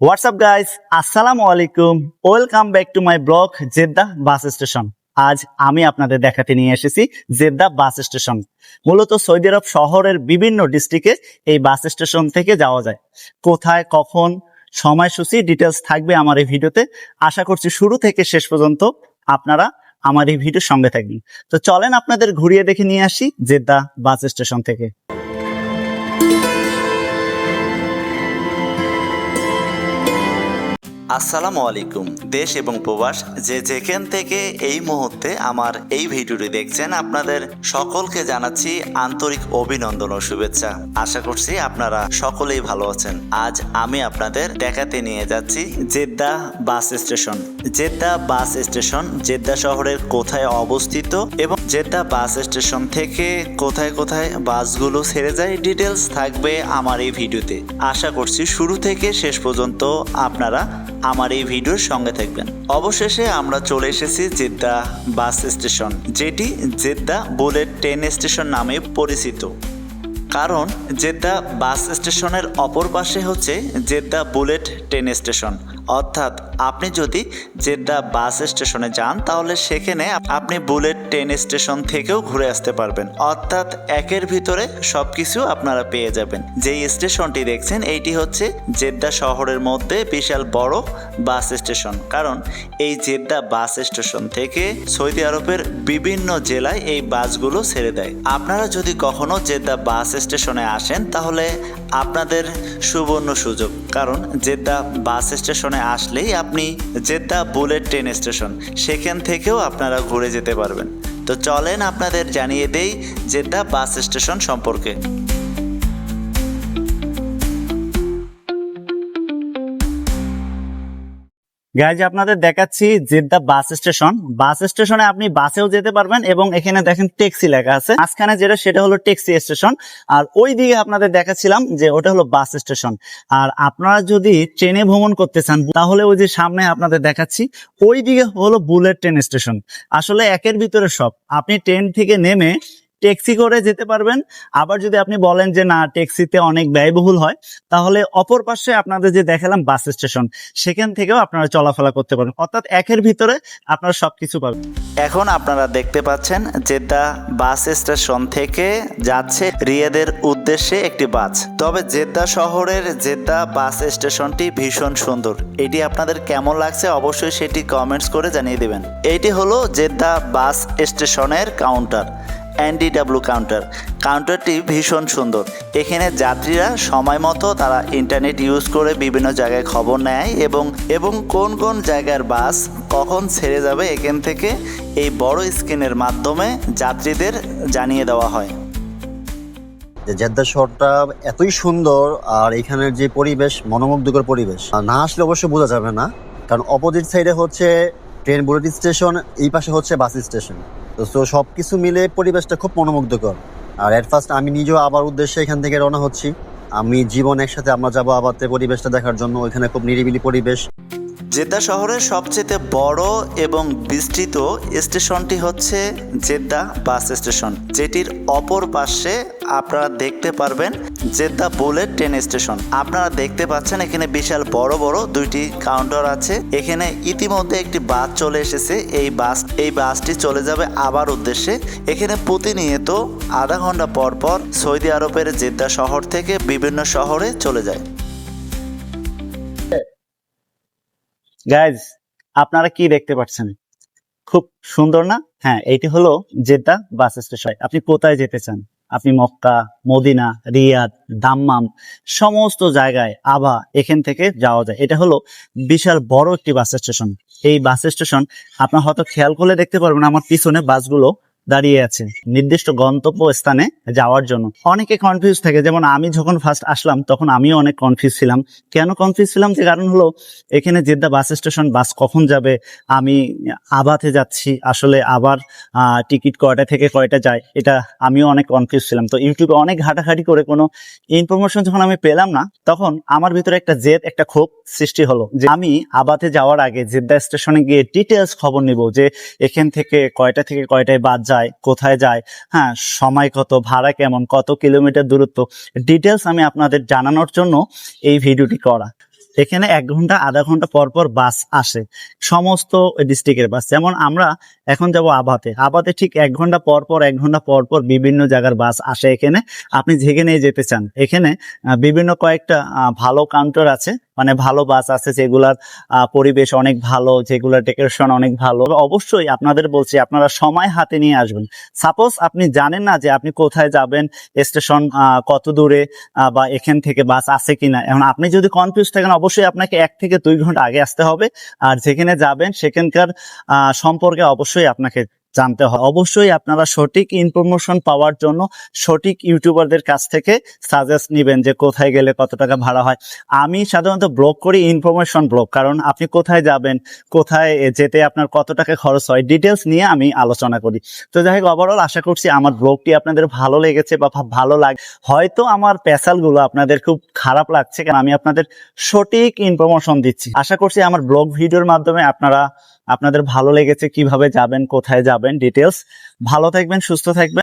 WhatsApp guys আসসালামু আলাইকুম welcome back to my blog Jeddah bus station আজ আমি আপনাদের দেখাতে নিয়ে এসেছি জেদ্দা বাস স্টেশন মূলত সৌদি আরব শহরের বিভিন্ন ডিস্ট্রিক্টে এই বাস স্টেশন থেকে যাওয়া যায়। কোথায়, কখন, সময়সূচি ডিটেলস থাকবে আমার এই ভিডিওতে। আশা করছি শুরু থেকে শেষ পর্যন্ত আপনারা আমার এই ভিডিওর সঙ্গে থাকবেন। তো চলেন আপনাদের ঘুরিয়ে দেখে নিয়ে আসি জেদ্দা বাস স্টেশন থেকে। আসসালামু আলাইকুম, দেশ এবং প্রবাস, যে যেখান থেকে এই মুহূর্তে আমার এই ভিডিওটি দেখছেন, আপনাদের সকলকে জানাচ্ছি আন্তরিক অভিনন্দন ও শুভেচ্ছা। আশা করছি আপনারা সকলেই ভালো আছেন। আজ আমি আপনাদের দেখাতে নিয়ে যাচ্ছি Jeddah bus station. Jeddah bus station, Jeddah শহরের কোথায় অবস্থিত এবং জেদ্দা বাস স্টেশন থেকে কোথায় কোথায় বাসগুলো ছেড়ে যায় ডিটেলস থাকবে আমার এই ভিডিওতে। আশা করছি শুরু থেকে শেষ পর্যন্ত আপনারা আমার এই ভিডিওর সঙ্গে থাকবেন। অবশেষে আমরা চলে এসেছি জেদ্দা বাস স্টেশন, যেটি জেদ্দা বুলেট ট্রেন স্টেশন নামে পরিচিত। কারণ জেদ্দা বাস স্টেশনের অপর পাশে হচ্ছে জেদ্দা বুলেট ট্রেন স্টেশন। অর্থাৎ আপনি যদি জেদ্দা বাস স্টেশনে যান, তাহলে সেখানে আপনি বুলেট ট্রেন স্টেশন থেকেও ঘুরে আসতে পারবেন। অর্থাৎ একের ভিতরে সব কিছু আপনারা পেয়ে যাবেন। যেই স্টেশনটি দেখছেন, এইটি হচ্ছে জেদ্দা শহরের মধ্যে বিশাল বড় বাস স্টেশন। কারণ এই জেদ্দা বাস স্টেশন থেকে সৌদি আরবের বিভিন্ন জেলায় এই বাসগুলো ছেড়ে দেয়। আপনারা যদি কখনো জেদ্দা বাস স্টেশনে আসেন, তাহলে আপনাদের সুবর্ণ সুযোগ। কারণ জেদ্দা বাস স্টেশনে আসলেই আপনি জেদ্দা বুলেট ট্রেন স্টেশন, সেখান থেকেও আপনারা ঘুরে যেতে পারবেন। তো চলেন আপনাদের জানিয়ে দেই জেদ্দা বাস স্টেশন সম্পর্কে। গাইজ আপনাদের দেখাচ্ছি জেদ্দা বাস স্টেশন বাস স্টেশনে আপনি বাসেও যেতে পারবেন এবং এখানে দেখেন ট্যাক্সি লেখা আছে। মাঝখানে যেটা, সেটা হলো ট্যাক্সি স্টেশন আর ওই দিকে আপনাদের দেখাচ্ছিলাম যে ওটা হলো বাস স্টেশন আর আপনারা যদি ট্রেনে ভ্রমণ করতে চান, তাহলে ওই যে সামনে আপনাদের দেখাচ্ছি ওই দিকে হলো বুলেট ট্রেন স্টেশন আসলে একের ভিতরে সব। আপনি ট্রেন থেকে নেমে ট্যাক্সি করে যেতে পারবেন। আবার যদি আপনি বলেন যে, না, ট্যাক্সিতে অনেক ব্যয়বহুল হয়, তাহলে অপর পাশে আপনাদের যে দেখালাম বাস স্টেশন, সেখান থেকেও আপনারা চলাফেরা করতে পারবেন। অর্থাৎ একের ভিতরে আপনারা সবকিছু পাবেন। এখন আপনারা দেখতে পাচ্ছেন জেদ্দা বাস স্টেশন থেকে যাচ্ছে রিয়াদের উদ্দেশ্যে একটি বাস। তবে জেদ্দা শহরের জেদ্দা বাস স্টেশনটি ভীষণ সুন্দর। এটি আপনাদের কেমন লাগছে অবশ্যই সেটি কমেন্টস করে জানিয়ে দেবেন। এটি হলো জেদ্দা বাস স্টেশনের কাউন্টার। এনডিডাব্লিউ কাউন্টার কাউন্টারটি ভীষণ সুন্দর। এখানে যাত্রীরা সময় মতো তারা ইন্টারনেট ইউজ করে বিভিন্ন জায়গায় খবর নেয় এবং এবং কোন কোন জায়গার বাস কখন ছেড়ে যাবে এখান থেকে এই বড় স্ক্রিনের মাধ্যমে যাত্রীদের জানিয়ে দেওয়া হয়। যে জেদ্দা শহরটা এতই সুন্দর আর এখানের যে পরিবেশ মনোমুগ্ধকর পরিবেশ না আসলে অবশ্যই বোঝা যাবে না। কারণ অপোজিট সাইডে হচ্ছে ট্রেন বুলেট স্টেশন এই পাশে হচ্ছে বাস স্টেশন তো সব কিছু মিলে পরিবেশটা খুব মনোমুগ্ধকর। আর এট ফার্স্ট আমি নিজেও আবার উদ্দেশ্যে এখান থেকে রওনা হচ্ছি। আমি জীবন একসাথে আমরা যাব আবাতে পরিবেশটা দেখার জন্য। ওইখানে খুব নিরিবিলি পরিবেশ। জেদ্দা শহরের সবচেয়ে বড় এবং বিস্তৃত স্টেশনটি হচ্ছে জেদ্দা বাস স্টেশন, যেটির অপর পাশে আপনারা দেখতে পারবেন জেদ্দা বুলেট ট্রেন স্টেশন। আপনারা দেখতে পাচ্ছেন এখানে বিশাল বড় বড় দুইটি কাউন্টার আছে। এখানে ইতিমধ্যে একটি বাস চলে এসেছে। এই বাস, এই বাসটি চলে যাবে আবার উদ্দেশ্যে। এখানে প্রতিনিয়ত আধা ঘণ্টা পর পর সৌদি আরবের জেদ্দা শহর থেকে বিভিন্ন শহরে চলে যায়। গাইজ আপনারা কি দেখতে পাচ্ছেন? খুব সুন্দর না? হ্যাঁ এইটি হলো জেদ্দা বাস স্টেশন। আপনি কোথায় যেতে চান? আপনি মক্কা, মদিনা, রিয়াদ, দাম্মাম, সমস্ত জায়গায় আবা এখান থেকে যাওয়া যায়। এটা হলো বিশাল বড় একটি বাস স্টেশন। এই বাস স্টেশন আপনার হয়তো খেয়াল করলে দেখতে পারবেন, আমার পিছনে বাসগুলো দাঁড়িয়ে আছে নির্দিষ্ট গন্তব্য স্থানে যাওয়ার জন্য। অনেকে কনফিউজ থাকে, যেমন আমি যখন ফার্স্ট আসলাম, তখন আমিও অনেক কনফিউজ ছিলাম। কেন কনফিউজ ছিলাম? যে কারণ হলো, এখানে জেদ্দা বাস স্টেশন, বাস কখন যাবে? আমি আবাতে যাচ্ছি। আসলে আবার টিকিট কয়টা থেকে কয়টা যায়? এটা আমিও অনেক কনফিউজ ছিলাম। তো ইউটিউবে অনেক ঘাটাঘাটি করে কোনো ইনফরমেশন যখন আমি পেলাম না, তখন আমার ভিতরে একটা জেদ, একটা ক্ষোভ সৃষ্টি হলো যে আমি আবাতে যাওয়ার আগে জেদ্দা স্টেশনে গিয়ে ডিটেলস খবর নিব যে এখান থেকে কয়টা থেকে কয়টায় বাদ যায়, কোথায় যায় হ্যাঁ সময় কত, ভাড়া কেমন, কত কিলোমিটার দূরত্ব ডিটেলস আমি আপনাদের জানানোর জন্য এই ভিডিওটি করা। এখানে এক ঘণ্টা, আধা ঘণ্টা পর পর বাস আসে সমস্ত ডিস্ট্রিক্টের বাস। যেমন আমরা এখন যাব আবাতে। আবাতে ঠিক এক ঘণ্টা পর পর, এক ঘণ্টা পর পর বিভিন্ন জায়গার বাস আসে এখানে। আপনি যেখানে যেতে চান। এখানে বিভিন্ন কয়েকটা ভালো কাউন্টার আছে। মানে ভালো বাস আছে, যেগুলার পরিবেশ অনেক ভালো, যেগুলোর ডেকোরেশন অনেক ভালো। অবশ্যই আপনাদের বলছি, আপনারা সময় হাতে নিয়ে আসবেন। সাপোজ আপনি জানেন না যে আপনি কোথায় যাবেন স্টেশন কত দূরে বা এখান থেকে বাস আছে কিনা। এখন আপনি যদি কনফিউজ থাকেন, অবশ্যই আপনাকে এক থেকে দুই ঘণ্টা আগে আসতে হবে। আর যেখানে যাবেন, সেখানকার সম্পর্কে অবশ্যই আপনাকে জানতে হয়। অবশ্যই আপনারা সঠিক ইনফরমেশন পাওয়ার জন্য সঠিক ইউটিউবারদের কাছ থেকে সাজেস্ট নেবেন যে কোথায় গেলে কত টাকা ভাড়া হয়। আমি সাধারণত ব্লগ করি ইনফরমেশন ব্লগ কারণ আপনি কোথায় যাবেন, কোথায় যেতে আপনার কত টাকা খরচ হয় ডিটেলস নিয়ে আমি আলোচনা করি। তো যাই হোক ওভারঅল আশা করছি আমার ব্লগটি আপনাদের ভালো লেগেছে বা ভালো লাগে হয়তো আমার প্যাসালগুলো আপনাদের খুব খারাপ লাগছে, কারণ আমি আপনাদের সঠিক ইনফরমেশন দিচ্ছি। আশা করছি আমার ব্লগ ভিডিওর মাধ্যমে আপনারা আপনাদের ভালো লেগেছে কীভাবে যাবেন কোথায় যাবেন ডিটেলস ভালো থাকবেন সুস্থ থাকবেন।